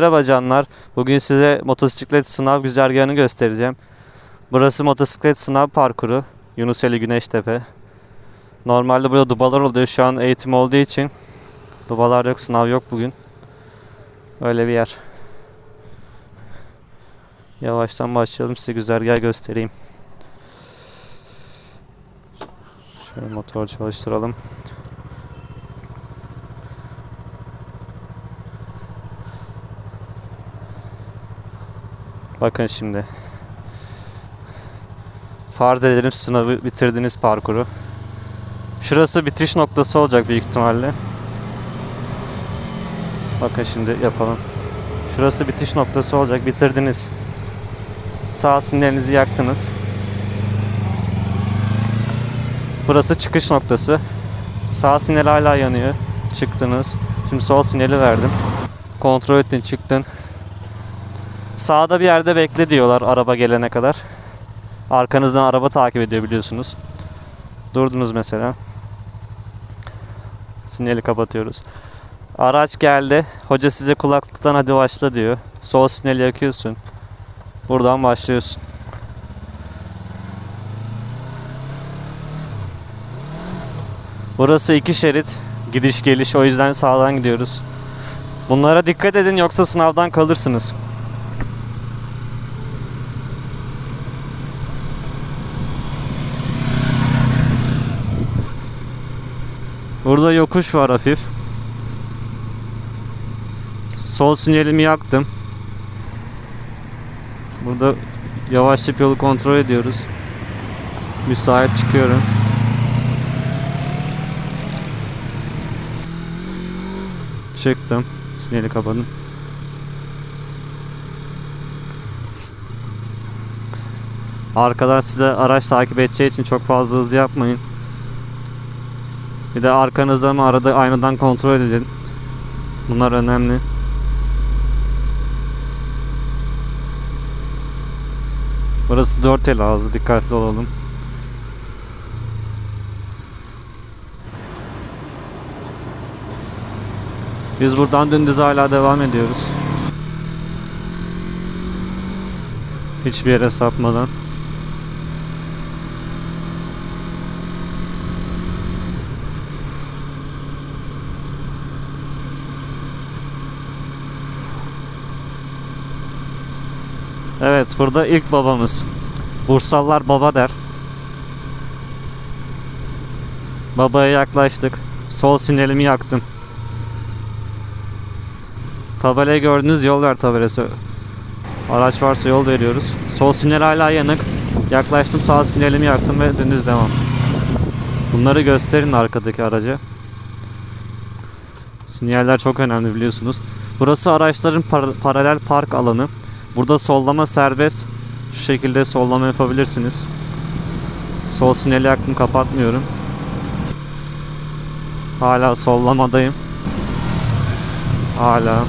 Merhaba canlar. Bugün size motosiklet sınav güzergahını göstereceğim. Burası motosiklet sınav parkuru. Yunuseli Güneştepe. Normalde burada dubalar oluyor. Şu an eğitim olduğu için dubalar yok, sınav yok bugün. Öyle bir yer. Yavaştan başlayalım. Size güzergah göstereyim. Şöyle motor çalıştıralım. Bakın şimdi. Farz edelim sınavı bitirdiniz parkuru. Şurası bitiş noktası olacak büyük ihtimalle. Bakın şimdi yapalım. Şurası bitiş noktası olacak. Bitirdiniz. Sağ sinyalinizi yaktınız. Burası çıkış noktası. Sağ sinyal hala yanıyor. Çıktınız. Şimdi sol sinyali verdim. Kontrol ettin, çıktın. Sağda bir yerde bekle diyorlar araba gelene kadar. Arkanızdan araba takip ediyor biliyorsunuz. Durdunuz mesela. Sinyali kapatıyoruz. Araç geldi. Hoca size kulaklıktan hadi başla diyor. Sol sinyali yakıyorsun. Buradan başlıyorsun. Burası iki şerit. Gidiş geliş o yüzden sağdan gidiyoruz. Bunlara dikkat edin yoksa sınavdan kalırsınız. Burada yokuş var hafif. Sol sinyalimi yaktım. Burada yavaşlayıp yolu kontrol ediyoruz. Müsait çıkıyorum. Çıktım. Sinyali kapadım. Arkadan size araç takip edeceği için çok fazla hızlı yapmayın. Bir de arkanızda mı arada aynadan kontrol edin. Bunlar önemli. Burası 4 el ağzı dikkatli olalım. Biz buradan dümdüz hala devam ediyoruz. Hiçbir yere sapmadan. Evet burada ilk babamız. Bursallar baba der. Babaya yaklaştık. Sol sinyalimi yaktım. Tabelayı gördünüz yol ver tabelası. Araç varsa yol veriyoruz. Sol sinyal hala yanık. Yaklaştım sağ sinyalimi yaktım ve dümdüz devam. Bunları gösterin arkadaki araca. Sinyaller çok önemli biliyorsunuz. Burası araçların par- paralel park alanı. Burada sollama serbest. Şu şekilde sollama yapabilirsiniz. Sol sinyali yaktım kapatmıyorum. Hala sollamadayım. Hala.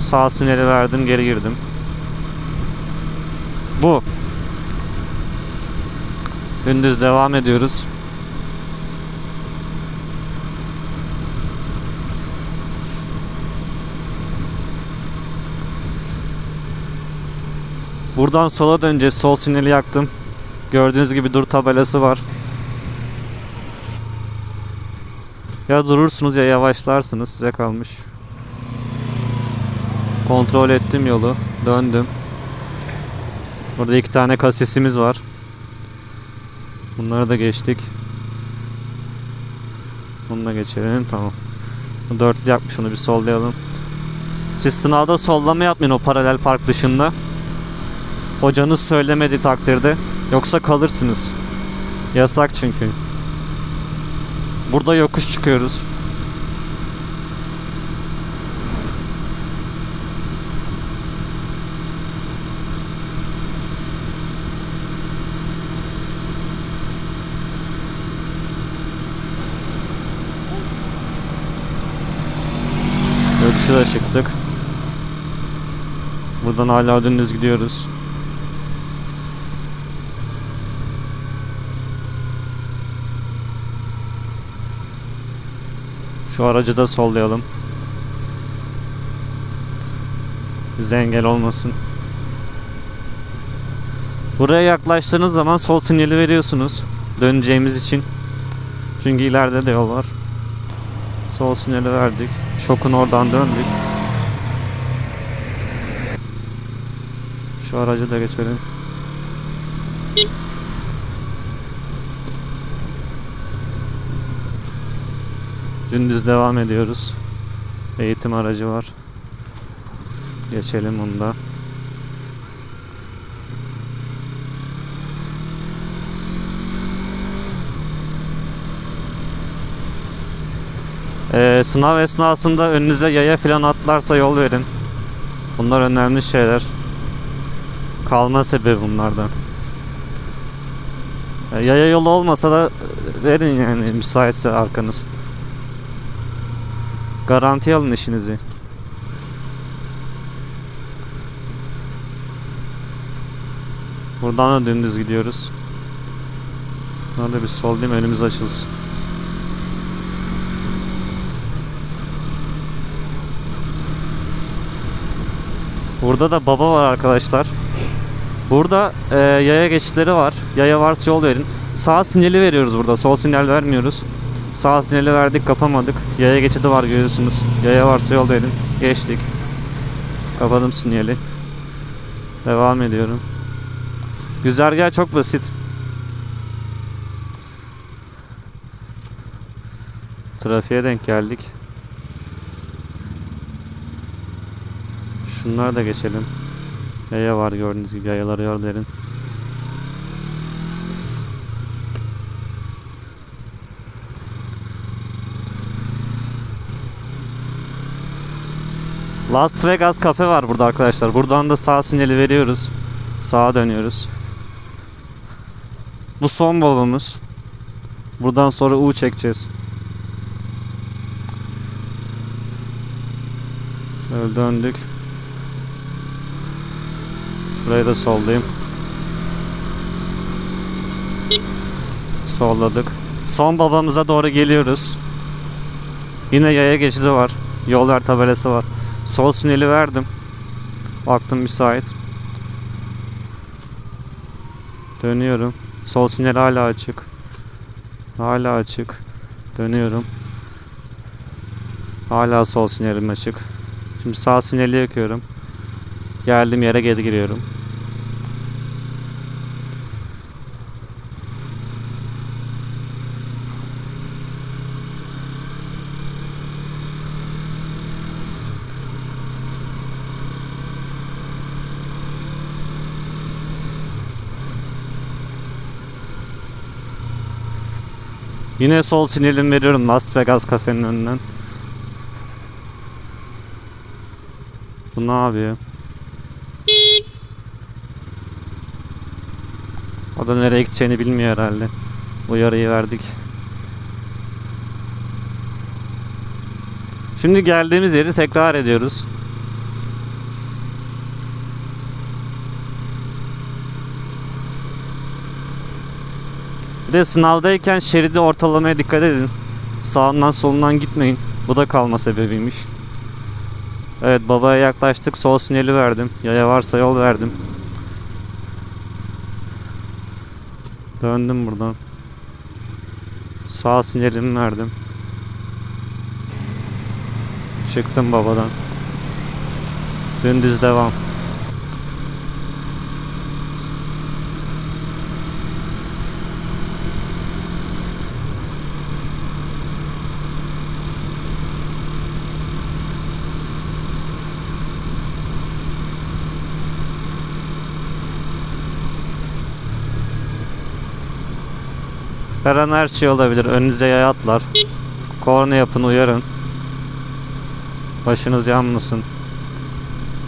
Sağ sinyali verdim geri girdim. Bu. Gündüz devam ediyoruz. Buradan sola döneceğiz. Sol sinyali yaktım. Gördüğünüz gibi dur tabelası var. Ya durursunuz ya yavaşlarsınız. Size kalmış. Kontrol ettim yolu. Döndüm. Burada iki tane kasisimiz var. Bunları da geçtik. Bunu da geçelim. Tamam. Dörtlü yapmış onu bir sollayalım. Siz sınavda sollama yapmayın o paralel park dışında. Hocanız söylemediği takdirde. Yoksa kalırsınız. Yasak çünkü. Burada yokuş çıkıyoruz. Yokuşa çıktık. Buradan hala dümdüz gidiyoruz. Şu aracı da sollayalım. Bize engel olmasın. Buraya yaklaştığınız zaman sol sinyali veriyorsunuz. Döneceğimiz için. Çünkü ileride de yol var. Sol sinyali verdik. Şokun oradan döndük. Şu aracı da geçelim. Dümdüz devam ediyoruz. Eğitim aracı var. Geçelim onu da. Ee, sınav esnasında önünüze yaya falan atlarsa yol verin. Bunlar önemli şeyler. Kalma sebebi bunlardan. Ee, yaya yolu olmasa da verin yani müsaitse arkanız. Garanti alın işinizi. Buradan da dümdüz gidiyoruz. Nerede bir sol değil mi? Önümüz açılsın. Burada da baba var arkadaşlar. Burada e, yaya geçitleri var. Yaya varsa yol verin. Sağ sinyali veriyoruz burada. Sol sinyal vermiyoruz. Sağ sinyali verdik kapamadık. Yaya geçidi var görüyorsunuz. Yaya varsa yol verin. Geçtik. Kapadım sinyali. Devam ediyorum. Güzergah çok basit. Trafiğe denk geldik. Şunlar da geçelim. Yaya var gördüğünüz gibi yayaları yol verin. Las Vegas kafe var burada arkadaşlar. Buradan da sağ sinyali veriyoruz. Sağa dönüyoruz. Bu son babamız. Buradan sonra U çekeceğiz. Şöyle döndük. Burayı da sollayayım. Solladık. Son babamıza doğru geliyoruz. Yine yaya geçidi var. Yol ver tabelası var. Sol sinyali verdim. Baktım müsait. Dönüyorum. Sol sinyal hala açık. Hala açık. Dönüyorum. Hala sol sinyalim açık. Şimdi sağ sinyali yakıyorum. Geldim yere geri giriyorum. Yine sol sinyalimi veriyorum Las Vegas kafenin önünden. Bu ne yapıyor? O da nereye gideceğini bilmiyor herhalde. Uyarıyı verdik. Şimdi geldiğimiz yeri tekrar ediyoruz. Bir de sınavdayken şeridi ortalamaya dikkat edin. Sağından solundan gitmeyin. Bu da kalma sebebiymiş. Evet babaya yaklaştık. Sol sinyali verdim. Yaya varsa yol verdim. Döndüm buradan. Sağ sinyalimi verdim. Çıktım babadan. Dümdüz devam. Her an her şey olabilir. Önünüze yaya atlar. Korna yapın uyarın. Başınız yanmasın.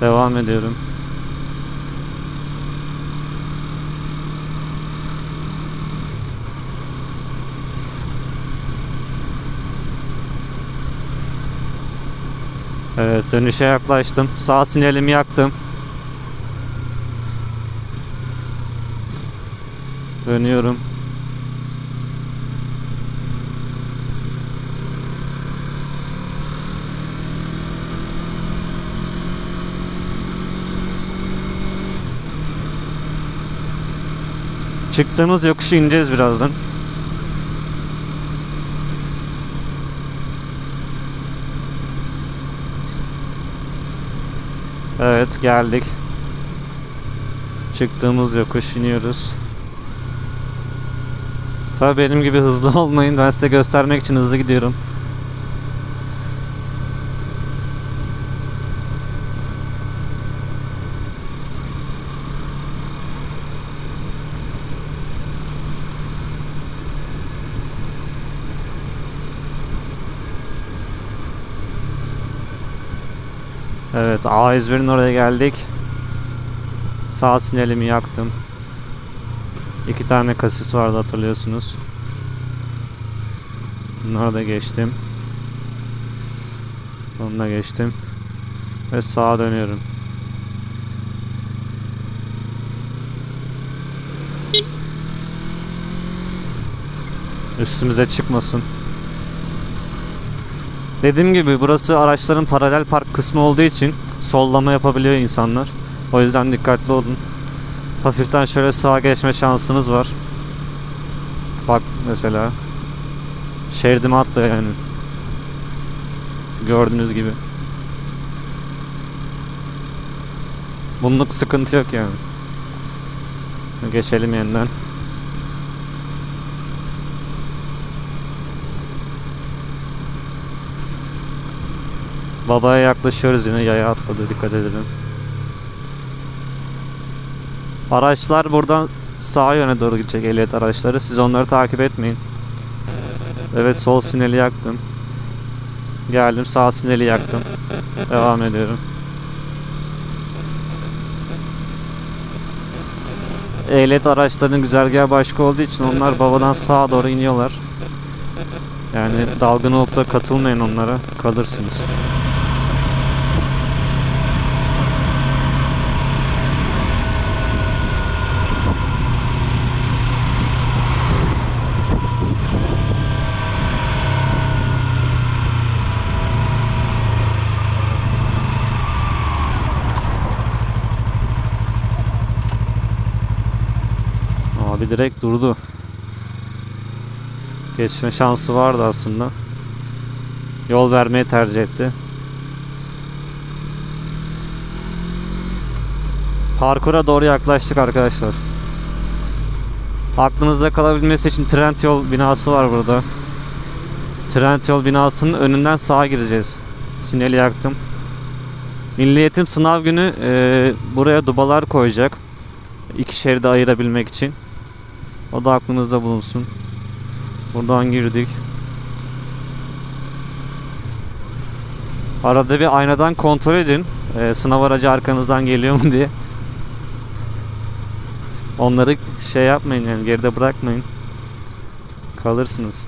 Devam ediyorum. Evet dönüşe yaklaştım. Sağ sinyalimi yaktım. Dönüyorum. Çıktığımız yokuşu ineceğiz birazdan. Evet geldik. Çıktığımız yokuş iniyoruz. Tabii benim gibi hızlı olmayın. Ben size göstermek için hızlı gidiyorum. Evet A101'in oraya geldik. Sağ sinyalimi yaktım. İki tane kasis vardı hatırlıyorsunuz. Bunları da geçtim. Onu geçtim. Ve sağa dönüyorum. Üstümüze çıkmasın. Dediğim gibi burası araçların paralel park kısmı olduğu için sollama yapabiliyor insanlar. O yüzden dikkatli olun. Hafiften şöyle sağa geçme şansınız var. Bak mesela. Şeridime atlıyor yani. Gördüğünüz gibi. Bunluk sıkıntı yok yani. Geçelim yeniden. Babaya yaklaşıyoruz yine yaya atladı dikkat edelim. Araçlar buradan sağ yöne doğru gidecek ehliyet araçları. Siz onları takip etmeyin. Evet sol sinyali yaktım. Geldim sağ sinyali yaktım. Devam ediyorum. Ehliyet araçlarının güzergahı başka olduğu için onlar babadan sağa doğru iniyorlar. Yani dalgın olup da katılmayın onlara. Kalırsınız. Direkt durdu. Geçme şansı vardı aslında. Yol vermeyi tercih etti. Parkura doğru yaklaştık arkadaşlar. Aklınızda kalabilmesi için Trendyol binası var burada. Trendyol binasının önünden sağa gireceğiz. Sinyali yaktım. Milli Eğitim sınav günü e, buraya dubalar koyacak. İki şeridi ayırabilmek için. O da aklınızda bulunsun. Buradan girdik. Arada bir aynadan kontrol edin. Ee, sınav aracı arkanızdan geliyor mu diye. Onları şey yapmayın yani geride bırakmayın. Kalırsınız.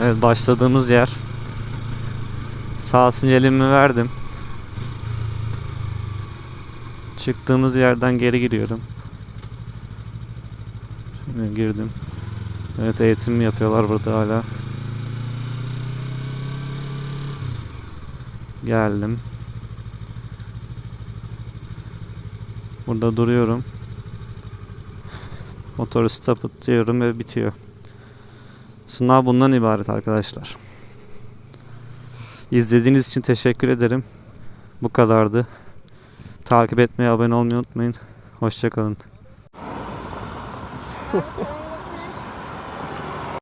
Evet başladığımız yer. Sağ sinyalimi verdim. Çıktığımız yerden geri giriyorum. Şimdi girdim. Evet eğitim yapıyorlar burada hala. Geldim. Burada duruyorum. Motoru stop diyorum ve bitiyor. Sınav bundan ibaret arkadaşlar. İzlediğiniz için teşekkür ederim. Bu kadardı. Takip etmeyi, abone olmayı unutmayın. Hoşçakalın.